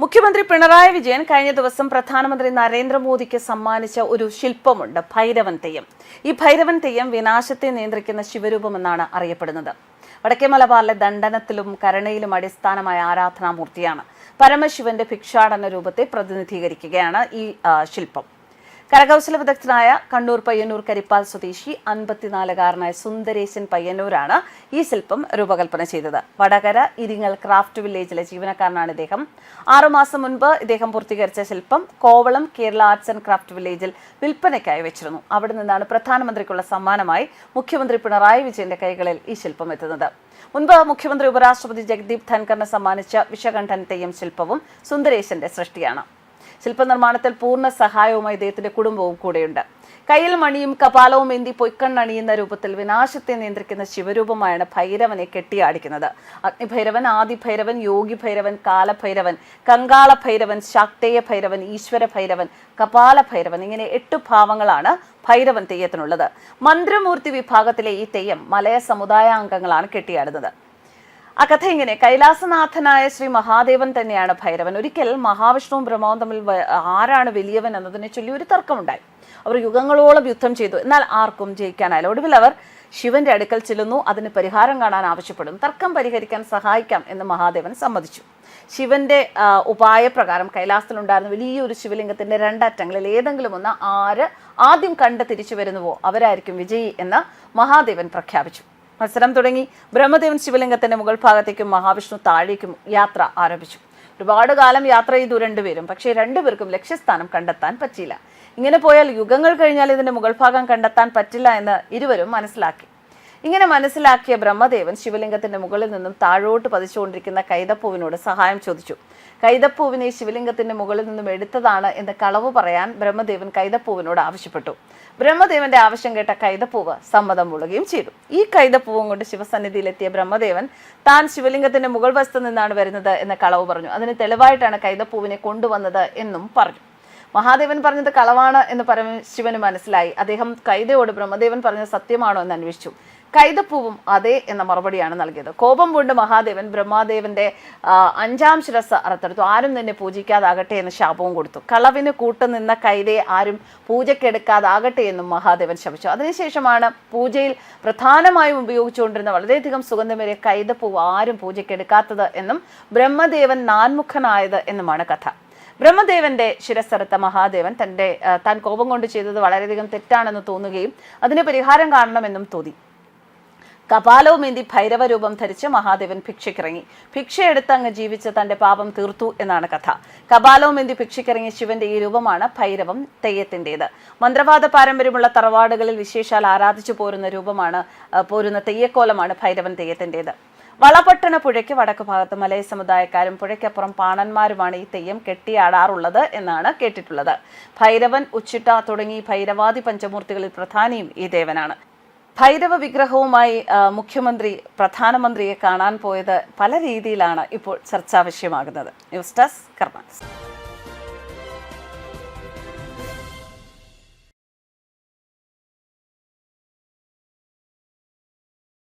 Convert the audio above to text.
മുഖ്യമന്ത്രി പിണറായി വിജയൻ കഴിഞ്ഞ ദിവസം പ്രധാനമന്ത്രി നരേന്ദ്രമോദിക്ക് സമ്മാനിച്ച ഒരു ശില്പമുണ്ട് ഭൈരവൻ തെയ്യം. ഈ ഭൈരവൻ തെയ്യം വിനാശത്തെ നിയന്ത്രിക്കുന്ന ശിവരൂപമെന്നാണ് അറിയപ്പെടുന്നത്. വടക്കേ മലബാറിലെ ദണ്ഡനത്തിലും കരുണയിലും അടിസ്ഥാനമായ ആരാധനാമൂർത്തിയാണ്. പരമശിവന്റെ ഭിക്ഷാടന രൂപത്തെ പ്രതിനിധീകരിക്കുകയാണ് ഈ ശില്പം. കരകൗശല വിദഗ്ധനായ കണ്ണൂർ പയ്യന്നൂർ കരിപ്പാൽ സ്വദേശി അൻപത്തിനാലുകാരനായ സുന്ദരേശൻ പയ്യന്നൂരാണ് ഈ ശില്പം രൂപകൽപ്പന ചെയ്തത്. വടകര ഇരിങ്ങൽ ക്രാഫ്റ്റ് വില്ലേജിലെ ജീവനക്കാരനാണ് ഇദ്ദേഹം. ആറുമാസം മുൻപ് ഇദ്ദേഹം പൂർത്തീകരിച്ച ശില്പം Kovalam Kerala arts and craft വില്ലേജിൽ വിൽപ്പനയ്ക്കായി വെച്ചിരുന്നു. അവിടെ നിന്നാണ് പ്രധാനമന്ത്രിക്കുള്ള സമ്മാനമായി മുഖ്യമന്ത്രി പിണറായി വിജയന്റെ കൈകളിൽ ഈ ശില്പം എത്തുന്നത്. മുൻപ് മുഖ്യമന്ത്രി ഉപരാഷ്ട്രപതി ജഗദീപ് ധൻഖറിന് സമ്മാനിച്ച വിശകണ്ഠൻ തെയ്യം ശില്പവും സുന്ദരേശന്റെ സൃഷ്ടിയാണ്. ശില്പനിർമ്മാണത്തിൽ പൂർണ സഹായവുമായി ഇദ്ദേഹത്തിന്റെ കുടുംബവും കൂടെയുണ്ട്. കയ്യിൽ മണിയും കപാലവും എന്തി പൊയ്ക്കണ്ണണിയുന്ന രൂപത്തിൽ വിനാശത്തെ നിയന്ത്രിക്കുന്ന ശിവരൂപമായാണ് ഭൈരവനെ കെട്ടിയാടിക്കുന്നത്. അഗ്നിഭൈരവൻ ആദിഭൈരവൻ യോഗി ഭൈരവൻ കാലഭൈരവൻ കങ്കാള ഭൈരവൻ ശാക്തേയ ഭൈരവൻ ഈശ്വര ഭൈരവൻ കപാല ഭൈരവൻ ഇങ്ങനെ എട്ട് ഭാവങ്ങളാണ് ഭൈരവൻ തെയ്യത്തിനുള്ളത്. മന്ത്രമൂർത്തി വിഭാഗത്തിലെ ഈ തെയ്യം മലയ സമുദായ അംഗങ്ങളാണ് കെട്ടിയാടുന്നത്. ആ കഥ ഇങ്ങനെ. കൈലാസനാഥനായ ശ്രീ മഹാദേവൻ തന്നെയാണ് ഭൈരവൻ. ഒരിക്കൽ മഹാവിഷ്ണുവും ബ്രഹ്മാവും തമ്മിൽ ആരാണ് വലിയവൻ എന്നതിനെ ചൊല്ലി ഒരു തർക്കമുണ്ടായി. അവർ യുഗങ്ങളോളം യുദ്ധം ചെയ്തു. എന്നാൽ ആർക്കും ജയിക്കാനായില്ല. ഒടുവിൽ അവർ ശിവന്റെ അടുക്കൽ ചെല്ലുന്നു. അതിന് പരിഹാരം കാണാൻ ആവശ്യപ്പെടുന്നു. തർക്കം പരിഹരിക്കാൻ സഹായിക്കാം എന്ന് മഹാദേവൻ സമ്മതിച്ചു. ശിവന്റെ ഉപായപ്രകാരം കൈലാസത്തിലുണ്ടായിരുന്ന വലിയൊരു ശിവലിംഗത്തിന്റെ രണ്ടറ്റങ്ങളിൽ ഏതെങ്കിലും ഒന്ന് ആര് ആദ്യം കണ്ട് തിരിച്ചു വരുന്നുവോ? അവരായിരിക്കും വിജയി എന്ന് മഹാദേവൻ പ്രഖ്യാപിച്ചു. മത്സരം തുടങ്ങി. ബ്രഹ്മദേവൻ ശിവലിംഗത്തിന്റെ മുകൾ ഭാഗത്തേക്കും മഹാവിഷ്ണു താഴേക്കും യാത്ര ആരംഭിച്ചു. ഒരുപാട് കാലം യാത്ര ചെയ്തു രണ്ടുപേരും. പക്ഷേ രണ്ടുപേർക്കും ലക്ഷ്യസ്ഥാനം കണ്ടെത്താൻ പറ്റിയില്ല. ഇങ്ങനെ പോയാൽ യുഗങ്ങൾ കഴിഞ്ഞാൽ ഇതിന്റെ മുകൾ ഭാഗം കണ്ടെത്താൻ പറ്റില്ല എന്ന് ഇരുവരും മനസ്സിലാക്കി. ഇങ്ങനെ മനസ്സിലാക്കിയ ബ്രഹ്മദേവൻ ശിവലിംഗത്തിന്റെ മുകളിൽ നിന്നും താഴോട്ട് പതിച്ചുകൊണ്ടിരിക്കുന്ന കൈതപ്പൂവിനോട് സഹായം ചോദിച്ചു. കൈതപ്പൂവിനെ ശിവലിംഗത്തിന്റെ മുകളിൽ നിന്നും എടുത്തതാണ് എന്ന് കളവ് പറയാൻ ബ്രഹ്മദേവൻ കൈതപ്പൂവിനോട് ആവശ്യപ്പെട്ടു. ബ്രഹ്മദേവന്റെ ആവശ്യം കേട്ട കൈതപ്പൂവ് സമ്മതം മുളുകയും ചെയ്തു. ഈ കൈതപ്പൂവും കൊണ്ട് ശിവസന്നിധിയിലെത്തിയ ബ്രഹ്മദേവൻ താൻ ശിവലിംഗത്തിന്റെ മുകൾ വശത്ത് നിന്നാണ് വരുന്നത് എന്ന് കളവ് പറഞ്ഞു. അതിന് തെളിവായിട്ടാണ് കൈതപ്പൂവിനെ കൊണ്ടുവന്നത് എന്നും പറഞ്ഞു. മഹാദേവൻ പറഞ്ഞത് കളവാണ് എന്ന് പരമശിവന് മനസ്സിലായി. അദ്ദേഹം കൈതയോട് ബ്രഹ്മദേവൻ പറഞ്ഞത് സത്യമാണോ എന്ന് അന്വേഷിച്ചു. കൈതപ്പൂവും അതെ എന്ന മറുപടിയാണ് നൽകിയത്. കോപം കൊണ്ട് മഹാദേവൻ ബ്രഹ്മാദേവന്റെ അഞ്ചാം ശിരസ് അറുത്തെടുത്തു. ആരും നിന്നെ പൂജിക്കാതാകട്ടെ എന്ന് ശാപവും കൊടുത്തു. കളവിന് കൂട്ടുനിന്ന കൈതയെ ആരും പൂജയ്ക്കെടുക്കാതാകട്ടെ എന്നും മഹാദേവൻ ശപിച്ചു. അതിനുശേഷമാണ് പൂജയിൽ പ്രധാനമായും ഉപയോഗിച്ചുകൊണ്ടിരുന്ന വളരെയധികം സുഗന്ധമേറിയ കൈതപ്പൂവ് ആരും പൂജയ്ക്കെടുക്കാത്തത് എന്നും ബ്രഹ്മദേവൻ നാൻമുഖനായത് എന്നുമാണ് കഥ. ബ്രഹ്മദേവന്റെ ശിരസ്സറുത്ത മഹാദേവൻ തന്റെ താൻ കോപം കൊണ്ട് ചെയ്തത് വളരെയധികം തെറ്റാണെന്ന് തോന്നുകയും അതിന് പരിഹാരം കാണണമെന്നും തോന്നി. കപാലവും ഭൈരവരൂപം ഭൈരവ രൂപം ധരിച്ച് മഹാദേവൻ ഭിക്ഷയ്ക്കിറങ്ങി. ഭിക്ഷയെടുത്ത് അങ്ങ് ജീവിച്ച് തന്റെ പാപം തീർത്തു എന്നാണ് കഥ. കപാലവും ഏന്തി ഭിക്ഷയ്ക്കിറങ്ങിയ ശിവന്റെ ഈ രൂപമാണ് ഭൈരവം തെയ്യത്തിന്റെത് മന്ത്രവാദ പാരമ്പര്യമുള്ള തറവാടുകളിൽ വിശേഷാൽ ആരാധിച്ചു പോരുന്ന രൂപമാണ് പോരുന്ന തെയ്യക്കോലമാണ് ഭൈരവൻ തെയ്യത്തിന്റെത് വളപട്ടണ പുഴയ്ക്ക് വടക്ക് ഭാഗത്ത് മലയ സമുദായക്കാരും പുഴയ്ക്കപ്പുറം പാണന്മാരുമാണ് ഈ തെയ്യം കെട്ടിയാടാറുള്ളത് എന്നാണ് കേട്ടിട്ടുള്ളത്. ഭൈരവൻ ഉച്ചിട്ട തുടങ്ങി ഭൈരവാദി പഞ്ചമൂർത്തികളിൽ പ്രധാനിയും ഈ ദേവനാണ്. ഭൈരവ വിഗ്രഹവുമായി മുഖ്യമന്ത്രി പ്രധാനമന്ത്രിയെ കാണാൻ പോയത് പല രീതിയിലാണ് ഇപ്പോൾ ചർച്ചാ വിഷയമാകുന്നത്. News desk കർമാൻസ്